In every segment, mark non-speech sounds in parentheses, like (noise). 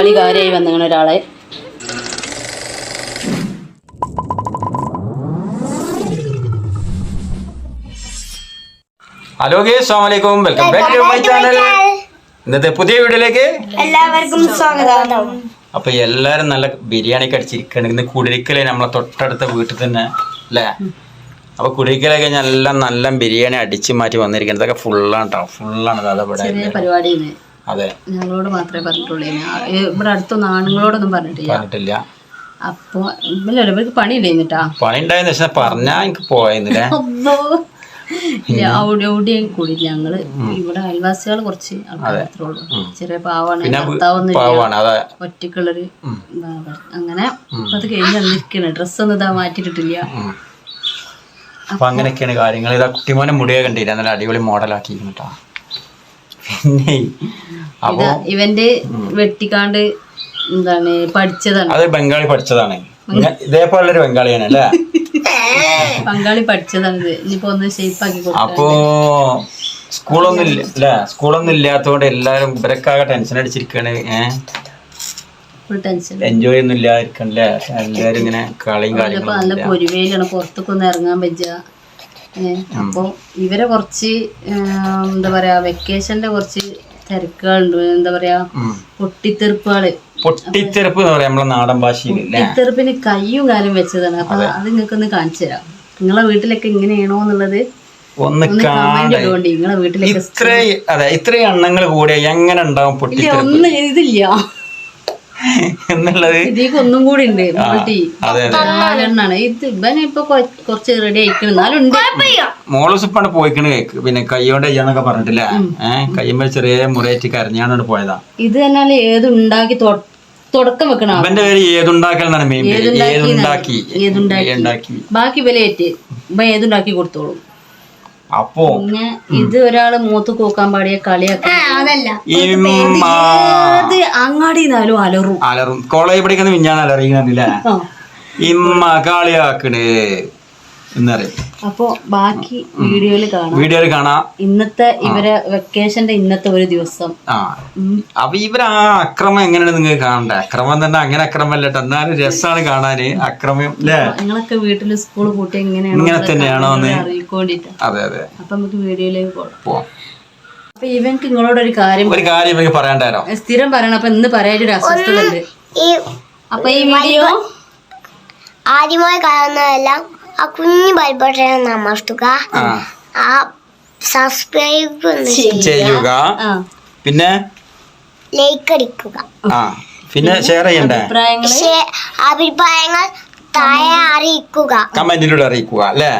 കളി കാര്യമായി വന്നിങ്ങനെ ഒരാളെ. ഹലോ ഗേ സ്വാമലൈക്കും welcome back to my channel. ഇന്നത്തെ പുതിയ വീഡിയോയിലേക്ക് എല്ലാവർക്കും സ്വാഗതം. അപ്പൊ എല്ലാരും നല്ല ബിരിയാണി കടിച്ചിരിക്കണം ഇന്ന് കുടിരിക്കലേ നമ്മളെ തൊട്ടടുത്ത വീട്ടിൽ തന്നെ അല്ലേ? അപ്പൊ കുടിരിക്കലെ കഴിഞ്ഞാൽ എല്ലാം നല്ല ബിരിയാണി അടിച്ചു മാറ്റി വന്നിരിക്കുന്നത്. ഇതൊക്കെ ഫുള്ളാണ് കേട്ടോ ഫുള്ളാണ് അതാ ഇവിടെ പരിപാടിയിൽ അതെ. ഞങ്ങളോട് മാത്രമേ പറഞ്ഞിട്ടുള്ളൂ. ഇവിടെ അടുത്തൊന്നും ആണുങ്ങളോടൊന്നും പറഞ്ഞിട്ടില്ല. പറഞ്ഞിട്ടില്ല. അപ്പൊ ഇവർക്ക് പണി ഉണ്ടായിരുന്നിട്ടാ പണി ഉണ്ടായെന്ന് വെച്ചാൽ പറഞ്ഞാ എനിക്ക് പോയെന്നില്ലേ അവിടെ എവിടെയും കൂടി. ഞങ്ങൾ ഇവിടെ അയൽവാസികൾ കുറച്ച് ഉള്ളൂ. ചെറിയ പാവാണ്. പിന്നെ ഭർത്താവൊന്നും പാവാണ് അതെ. ഒറ്റക്കുള്ളൊരു. അങ്ങനെ അത് കഴിഞ്ഞ് വന്നിരിക്കണ. ഡ്രസ്സൊന്നും ഇതാ മാറ്റിയിട്ടില്ല. അപ്പൊ അങ്ങനെയൊക്കെയാണ് കാര്യങ്ങൾ ഇതാ കുട്ടിമോനെ മുടിയെ കണ്ടില്ല? നല്ല അടിപൊളി മോഡലാക്കിയിരുന്നു കേട്ടോ പിന്നെ അപ്പോ ഇവന്റെ വെട്ടിക്കാണ്ട് എന്താണ് പഠിച്ചതാണ്. അത് ബംഗാളി പഠിച്ചതാണ്. ഇതേപോലെ ഇതേപോലുള്ളൊരു ബംഗാളിയാണ് അല്ലേ? (laughs) ബംഗാളി പഠിച്ചതാണ് ഇനിയിപ്പോ ഒന്ന് ഷേപ്പ് ആക്കി കൊടുക്കാം അപ്പോ സ്കൂളൊന്നും ഇല്ല അല്ലേ? സ്കൂളൊന്നും ഇല്ലാത്തതുകൊണ്ട് എല്ലാരും ഇവരൊക്കെ ടെൻഷൻ അടിച്ചിരിക്കാണ്. ഏഹ് എൻജോയ് ഒന്നും ഇല്ലാതിരിക്കണല്ലേ? എല്ലാരും ഇങ്ങനെ കളിയും കാര്യങ്ങളും പൊരുവേലാണ്. പുറത്തൊക്കെ ഒന്ന് ഇറങ്ങാൻ പറ്റുക. ഏഹ് അപ്പൊ ഇവരെ കുറച്ച് എന്താ പറയാ വെക്കേഷന്റെ കുറച്ച് തിരക്കുകളുണ്ട്. എന്താ പറയാ. പൊട്ടിത്തെറുപ്പുകൾ. പൊട്ടിത്തെറുപ്പ് എന്ന് പറയാം നമ്മളെ നാടൻ ഭാഷയിൽ പൊട്ടിത്തെറുപ്പിന് കയ്യും കാലും വെച്ചതാണ്. അപ്പൊ അത്. നിങ്ങൾക്ക് ഒന്ന് കാണിച്ചു തരാം. നിങ്ങളെ വീട്ടിലൊക്കെ ഇങ്ങനെയാണോ എന്നുള്ളത് ഒന്ന് കാണാൻ ഇത്ര അതെ ഇത്രയും എണ്ണങ്ങൾ കൂടിയ എങ്ങനെ ഉണ്ടാവും പൊട്ടിത്തെറുപ്പ്? ഒന്നും ഇതില്ല. എന്നുള്ളത്. ഒന്നും കൂടി ഉണ്ട്. നാലെണ്ണാണ് ഇത് ഇവനെ ഇപ്പൊ കുറച്ച് റെഡി ആയിക്കണം എന്നാലും ഉണ്ട്. മോൾ സുപ്പാണ് പോയിക്കണ്. കേക്ക് പിന്നെ കയ്യോണ്ട് ചെയ്യാന്നൊക്കെ പറഞ്ഞിട്ടില്ലേ? ഏഹ് കയ്യുമ്പോ ചെറിയ മുറയേറ്റ് കരഞ്ഞാണ് പോയതാ. ഇത് തന്നെ ഏത് ഉണ്ടാക്കി തുടക്കം വെക്കണം ഇവന്റെ അവന്റെ പേര് ഏതുണ്ടാക്കൽ എന്നാണ് മെയിൻ ഏതുണ്ടാക്കി ഏതുണ്ടാക്കി? ബാക്കി വിലയേറ്റ് ഇപ്പൊ ഏതുണ്ടാക്കി കൊടുത്തോളും. അപ്പോ പിന്നെ ഇത് ഒരാൾ മൂത്ത് കൂക്കാൻ പാടിയ കളിയാക്കി. അതല്ല. ഇമ്മ അങ്ങാടി അങ്ങാടിന്നാലും അലറും. അലറും. കോളേജ് പഠിക്കുന്ന മിഞ്ഞാണ് അലറിയുന്നില്ല ആ. ഇമ്മ കളിയാക്കണ്. എന്നറിയും. അപ്പൊ ബാക്കി വീഡിയോയിൽ കാണാം. വീഡിയോയിൽ കാണാം. ഇന്നത്തെ ഇവരെ വെക്കേഷന്റെ ഇന്നത്തെ ഒരു ദിവസം. ആ. അപ്പൊ ഇവർ ആ അക്രമം എങ്ങനെയാണ് നിങ്ങൾക്ക് കാണണ്ട? അക്രമം തന്നെ അങ്ങനെ അക്രമല്ല ട്ടോ. എന്നാലും രസമാണ് കാണാന്. അക്രമം അല്ലേ നിങ്ങളൊക്കെ വീട്ടിൽ സ്കൂൾ കൂട്ടി എങ്ങനെയാണോ ഇങ്ങനെ തന്നെയാണോ എന്ന്? അറിയിക്കൊണ്ടിട്ട്. അതെ അതെ. അപ്പൊ നമുക്ക് വീഡിയോയിലേക്ക് പോകാം. പോവാം. അപ്പൊ ഇവൻക്ക് നിങ്ങളോട് ഒരു കാര്യം ഒരു കാര്യം എനിക്ക് പറയാണ്ടാരോ സ്ഥിരം പറയണം. അപ്പൊ ഇന്ന് പറയാനൊരു അസ്വസ്ഥത ഉണ്ട് ഈ അപ്പൊ ഈ വീഡിയോ ആദ്യമായി കാണുന്നതെല്ലാം ആ കുഞ്ഞു ബൈബോട്ടെ നമസ്തുക ആ. സബ്സ്ക്രൈബ് ചെയ്യുക. പിന്നെ? ലൈക്ക് അടിക്കുക. ആ. പിന്നെ ഷെയർ ചെയ്യണ്ടേ? അഭിപ്രായങ്ങൾ താഴെ അറിയിക്കുക. കമന്റിലൂടെ അറിയിക്കുക അല്ലേ?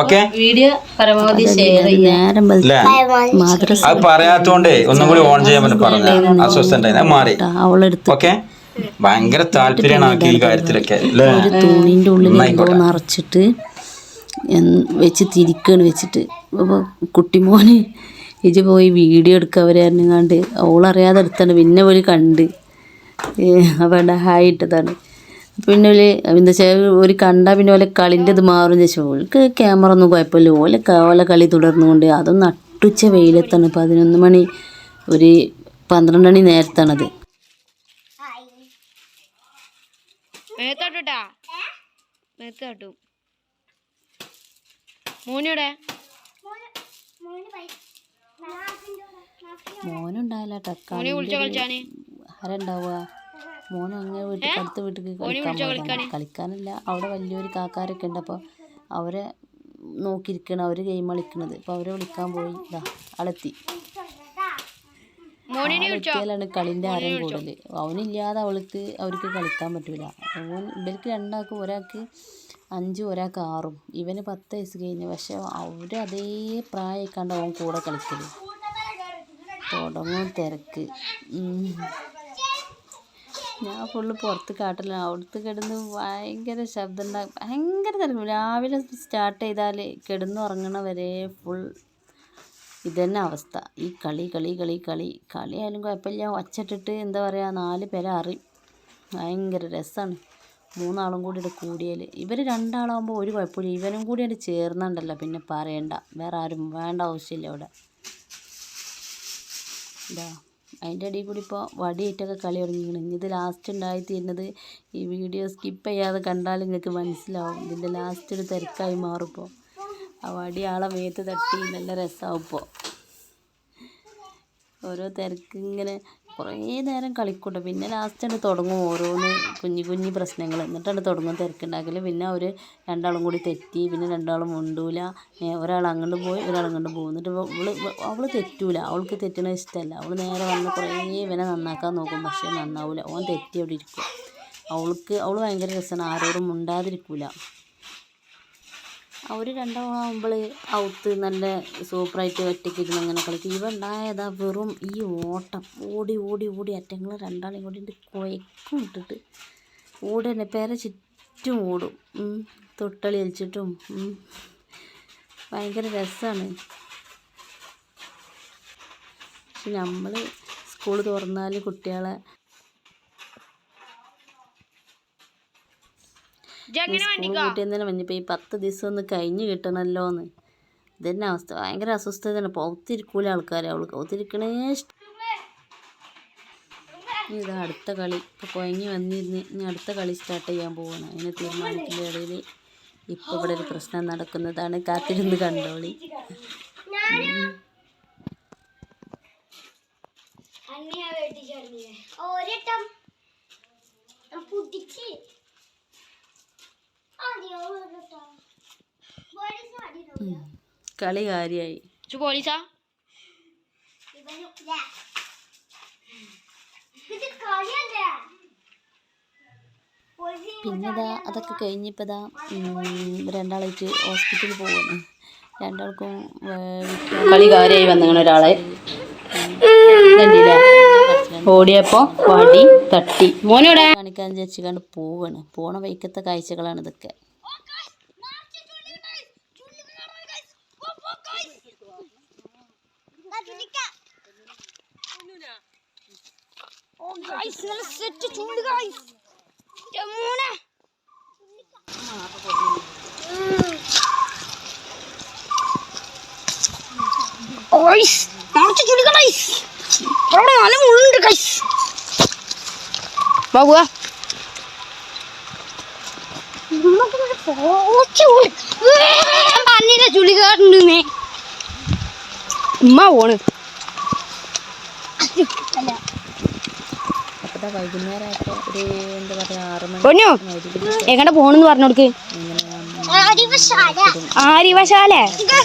ഓക്കെ? വീഡിയോ പരമാവധി ഷെയർ ചെയ്യാൻ അത് പറയാത്തോണ്ടേ ഒന്നും കൂടി ഓൺ ചെയ്യാൻ പറഞ്ഞു അസ്വസ്ഥ മാറി. ഓക്കെ? ഭയങ്കര താല്പര്യമാണ് ആക്കി ഈ കാര്യത്തിലൊക്കെ അല്ലേ? തുണിന്റെ ഉള്ളിൽ എന്തോ നിറച്ചിട്ട് വെച്ച് തിരിക്കാണ്. വെച്ചിട്ട് അപ്പോൾ കുട്ടിമോന് ഇജ് പോയി വീഡിയോ എടുക്കുക കണ്ട് ഓളറിയാതെ എടുത്താണ്. പിന്നെ ഒരു കണ്ട്. അവരുടെ ഹായ് ഇട്ടതാണ്. പിന്നെ ഒരു എന്താ വെച്ചാൽ ഒരു കണ്ടാൽ പിന്നെ ഓലെ കളിന്റെ ഇത് മാറും ചോദിച്ചാൽ ഓൾക്ക് ക്യാമറ ഒന്നും കുഴപ്പമില്ല. ഓലെ ഓലെ കളി തുടർന്നുകൊണ്ട് അതും നട്ടുച്ച വെയിലത്താണ്. പതിനൊന്ന് മണി ഒരു പന്ത്രണ്ട് മണി നേരത്താണത്. മേത്തോട്ടാ മേത്തോട്ടു മോനിയുടെ മോനുണ്ടായില്ല മോനെ വിളിച്ചോ കളിച്ചാന് ആരുണ്ടാവുക? മോനും അങ്ങനെ വീട്ടിൽ അടുത്ത വീട്ടിൽ കളിക്കാൻ കളിക്കാനല്ല. അവിടെ വലിയൊരു കാക്കാരൊക്കെ ഉണ്ട്. അപ്പോൾ അവരെ നോക്കിയിരിക്കണം. അവർ ഗെയിം കളിക്കണത്. അപ്പോൾ അവരെ വിളിക്കാൻ പോയി. ഇതാ ആളെത്തി. ആളെത്തിയാലാണ് കളിന്റെ ആരം കൂടുതൽ അവനില്ലാതെ അവൾക്ക് അവർക്ക് കളിക്കാൻ പറ്റൂല. അവൻ ഇവർക്ക് രണ്ടാൾക്കും ഒരാൾക്ക് അഞ്ചും ഒരാൾക്ക് ആറും. ഇവന് പത്ത് വയസ്സ് കഴിഞ്ഞു. പക്ഷെ അവർ അതേ പ്രായമൊക്കെയാണ് അവൻ കൂടെ കളിക്കൽ. തുടങ്ങും തിരക്ക്. ഞാൻ ഫുള്ള് പുറത്ത് കാട്ടില്ല അവിടുത്തെ കിടന്ന് ഭയങ്കര ശബ്ദം ഉണ്ടാകും ഭയങ്കര തിരക്കും. രാവിലെ സ്റ്റാർട്ട് ചെയ്താൽ കിടന്നുറങ്ങണ വരെ ഫുൾ ഇതന്നെ അവസ്ഥ. ഈ കളി കളി കളി കളി. കളിയായാലും കുഴപ്പമില്ല. ഒച്ചിട്ടിട്ട് എന്താ പറയുക നാല് പേരെ അറിയും. ഭയങ്കര രസമാണ് മൂന്നാളും കൂടി ഇവിടെ കൂടിയാൽ ഇവർ രണ്ടാളാകുമ്പോൾ ഒരു കുഴപ്പമില്ല. ഇവനും കൂടി അവിടെ ചേർന്നുണ്ടല്ലോ. പിന്നെ പറയണ്ട. വേറെ ആരും വേണ്ട ആവശ്യമില്ല അവിടെ ഇതാ അതിന്റെ ഇടയിൽ കൂടി ഇപ്പോൾ വടിയിട്ടൊക്കെ കളി തുടങ്ങിയിരുന്നു ഇനി ഇത് ലാസ്റ്റ് ഉണ്ടായി തീരുന്നത് ഈ വീഡിയോ സ്കിപ്പ് ചെയ്യാതെ കണ്ടാൽ നിങ്ങൾക്ക് മനസ്സിലാവും. ഇതിന്റെ ലാസ്റ്റ് ഒരു തിരക്കായി മാറും ഇപ്പോൾ ആ വടി ആളെ മേത്ത് തട്ടി നല്ല രസമാവും ഇപ്പോൾ ഓരോ തിരക്ക് ഇങ്ങനെ കുറേ നേരം കളിക്കൂട്ടോ. പിന്നെ ലാസ്റ്റാണ് തുടങ്ങും ഓരോന്ന് കുഞ്ഞു കുഞ്ഞു പ്രശ്നങ്ങൾ എന്നിട്ടാണ് തുടങ്ങും തിരക്കുണ്ടാക്കൽ പിന്നെ അവർ രണ്ടാളും കൂടി തെറ്റി പിന്നെ രണ്ടാളും മുണ്ടൂല. ഒരാൾ അങ്ങോട്ട് പോയി ഒരാൾ അങ്ങോട്ട് പോകും. എന്നിട്ട് അവൾ അവൾ തെറ്റൂല. അവൾക്ക് തെറ്റണ ഇഷ്ടമല്ല അവൾ നേരെ വന്ന് കുറേ ഇവനെ നന്നാക്കാൻ നോക്കും. പക്ഷേ നന്നാവില്ല ഓൻ തെറ്റി അവിടെ ഇരിക്കും. അവൾക്ക് അവൾ ഭയങ്കര രസമാണ് ആരോടും മുണ്ടാതിരിക്കൂല. അവർ രണ്ടാകുമ്പോൾ ഔത്ത് നല്ല സൂപ്പറായിട്ട് ഒറ്റയ്ക്ക് ഇരുന്ന് അങ്ങനെ കളിക്കും. ഇവ ഉണ്ടായതാ വെറും ഈ ഓട്ടം. ഓടി ഓടി ഓടി. അറ്റങ്ങൾ രണ്ടാളെയും കൂടി കുഴക്കും ഇട്ടിട്ട്. ഓടി തന്നെ പേര ചുറ്റും ഓടും. തൊട്ടളി കളിച്ചിട്ടും. ഭയങ്കര രസമാണ് പക്ഷെ നമ്മൾ സ്കൂൾ തുറന്നാൽ കുട്ടികളെ സ്കൂൾ പറഞ്ഞപ്പോൾ ഈ പത്ത് ദിവസം ഒന്ന് കഴിഞ്ഞ് കിട്ടണമല്ലോ എന്ന് ഇതന്നെ അവസ്ഥ. ഭയങ്കര അസ്വസ്ഥതയാണ് പൗത്തിരിക്കൂല ആൾക്കാരെ അവൾക്ക് പൗത്തിരിക്കണേ ഇഷ്ടം. ഇതാ അടുത്ത കളി. ഇപ്പോൾ കുഴങ്ങി വന്നിരുന്ന് ഇനി അടുത്ത കളി സ്റ്റാർട്ട് ചെയ്യാൻ പോവാണ്. അതിന് തീരുമാനത്തിന്റെ ഇടയിൽ ഇപ്പോൾ ഇവിടെ ഒരു പ്രശ്നം നടക്കുന്നതാണ്. കാത്തിരുന്ന് കണ്ടോളി. ഒരട്ടം പുതിച്ച് കളി കാര്യായി. പോലീസാ? പിന്നെതാ അതൊക്കെ കഴിഞ്ഞിപ്പതാ രണ്ടാളായിട്ട് ഹോസ്പിറ്റലിൽ പോകുന്നു. രണ്ടാൾക്കും കളി കാര്യമായി വന്നിങ്ങനെ ഒരാളെ. കണ്ടില്ലേ ഓടിയപ്പോ വടി തട്ടി. മോനോടെ കാണിക്കാൻ വിചാരിച്ചു കണ്ട് പോവാണ്. പോണ വൈക്കത്തെ കാഴ്ചകളാണ് ഇതൊക്കെ. ഓയ്സ് പറഞ്ഞില്ല ചുളികാട്ടുണ്ടെന്നേ ഉമ്മ പോണ്. ആയപ്പോൾ ഒരു എന്താ പറയുക ആറ് മണി പൊന്നു? എങ്ങനെ പോണെന്ന് പറഞ്ഞോടുക്ക്? ആരിവശാല?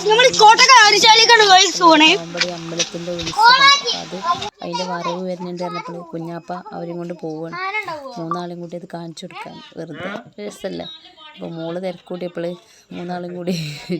നമ്മൾ കോട്ടക്ക ആരിശാലിക്കാണ് ഗേൾസ് പോണേ. ഉത്സവം അപ്പോൾ അത്. അതിന്റെ വരവ് വരുന്നുണ്ട് പറഞ്ഞപ്പോൾ കുഞ്ഞാപ്പ അവരും കൊണ്ട് പോവാണ്. മൂന്നാളും കൂടി അത് കാണിച്ചു കൊടുക്കാൻ. വെറുതെ രസമല്ല? അപ്പോൾ മോൾ തിരക്കൂട്ടിയപ്പോൾ മൂന്നാളും കൂടി (laughs)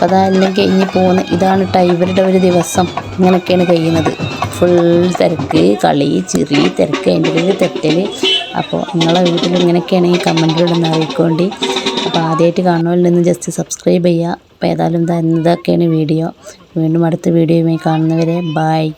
അപ്പോൾ അതാ എല്ലാം കഴിഞ്ഞ് പോകുന്നത് ഇതാണ് ട്ടോ ഇവരുടെ ഒരു ദിവസം. ഇങ്ങനെയൊക്കെയാണ് കഴിയുന്നത്. ഫുൾ തിരക്ക് കളി ചിരി തിരക്ക്. അതിന്റെ ഇടയിൽ തെറ്റൽ. അപ്പോൾ നിങ്ങളെ വീട്ടിൽ ഇങ്ങനെയൊക്കെയാണെങ്കിൽ കമന്റിലൂടെ ഒന്ന് അപ്പോൾ ആദ്യമായിട്ട് കാണുന്നവരിൽ ജസ്റ്റ് സബ്സ്ക്രൈബ് ചെയ്യുക. അപ്പോൾ ഏതായാലും ഇതാ ഇതൊക്കെയാണ് വീഡിയോ. വീണ്ടും അടുത്ത വീഡിയോയുമായി കാണുന്നവരെ ബായ്